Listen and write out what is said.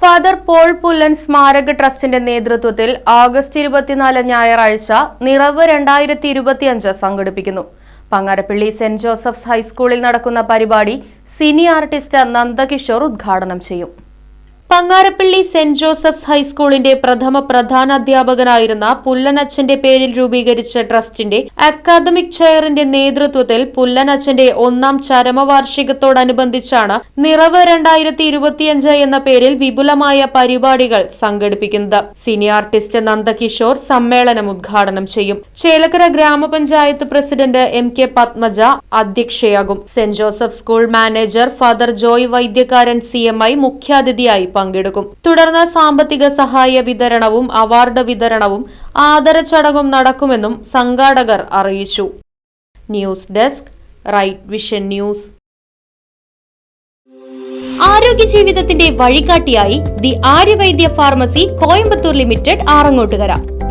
father Paul Pullan സ്മാരക ട്രസ്റ്റിന്റെ നേതൃത്വത്തിൽ ആഗസ്റ്റ് ഇരുപത്തിനാല് ഞായറാഴ്ച നിറവ് രണ്ടായിരത്തി ഇരുപത്തിയഞ്ച് സംഘടിപ്പിക്കുന്നു. പങ്ങാരപ്പള്ളി സെന്റ് ജോസഫ്സ് ഹൈസ്കൂളിൽ നടക്കുന്ന പരിപാടി സിനി ആർട്ടിസ്റ്റ് നന്ദകിഷോർ ഉദ്ഘാടനം ചെയ്യും. പങ്ങാരപ്പള്ളി സെന്റ് ജോസഫ്സ് ഹൈസ്കൂളിന്റെ പ്രഥമ പ്രധാന അധ്യാപകനായിരുന്ന പുല്ലനച്ചന്റെ പേരിൽ രൂപീകരിച്ച ട്രസ്റ്റിന്റെ അക്കാദമിക് ചെയറിന്റെ നേതൃത്വത്തിൽ പുല്ലനച്ചന്റെ ഒന്നാം ചരമവാർഷികത്തോടനുബന്ധിച്ചാണ് നിറവ് രണ്ടായിരത്തി ഇരുപത്തിയഞ്ച് എന്ന പേരിൽ വിപുലമായ പരിപാടികൾ സംഘടിപ്പിക്കുന്നത്. സീനിയർ ആർട്ടിസ്റ്റ് നന്ദകിഷോർ സമ്മേളനം ഉദ്ഘാടനം ചെയ്യും. ചേലക്കര ഗ്രാമപഞ്ചായത്ത് president M K Padmaja അധ്യക്ഷയാകും. Saint Joseph school manager father Joy Vaidyakaran C M I മുഖ്യാതിഥിയായി പങ്കെടുക്കും. തുടർന്ന് സാമ്പത്തിക സഹായ വിതരണവും അവാർഡ് വിതരണവും ആദരച്ചടങ്ങും നടക്കുമെന്നും സംഘാടകർ അറിയിച്ചു. News desk right vision news. ആരോഗ്യ ജീവിതത്തിന്റെ വഴികാട്ടിയായി the Aryavaidya pharmacy Coimbatore limited Arangottukara.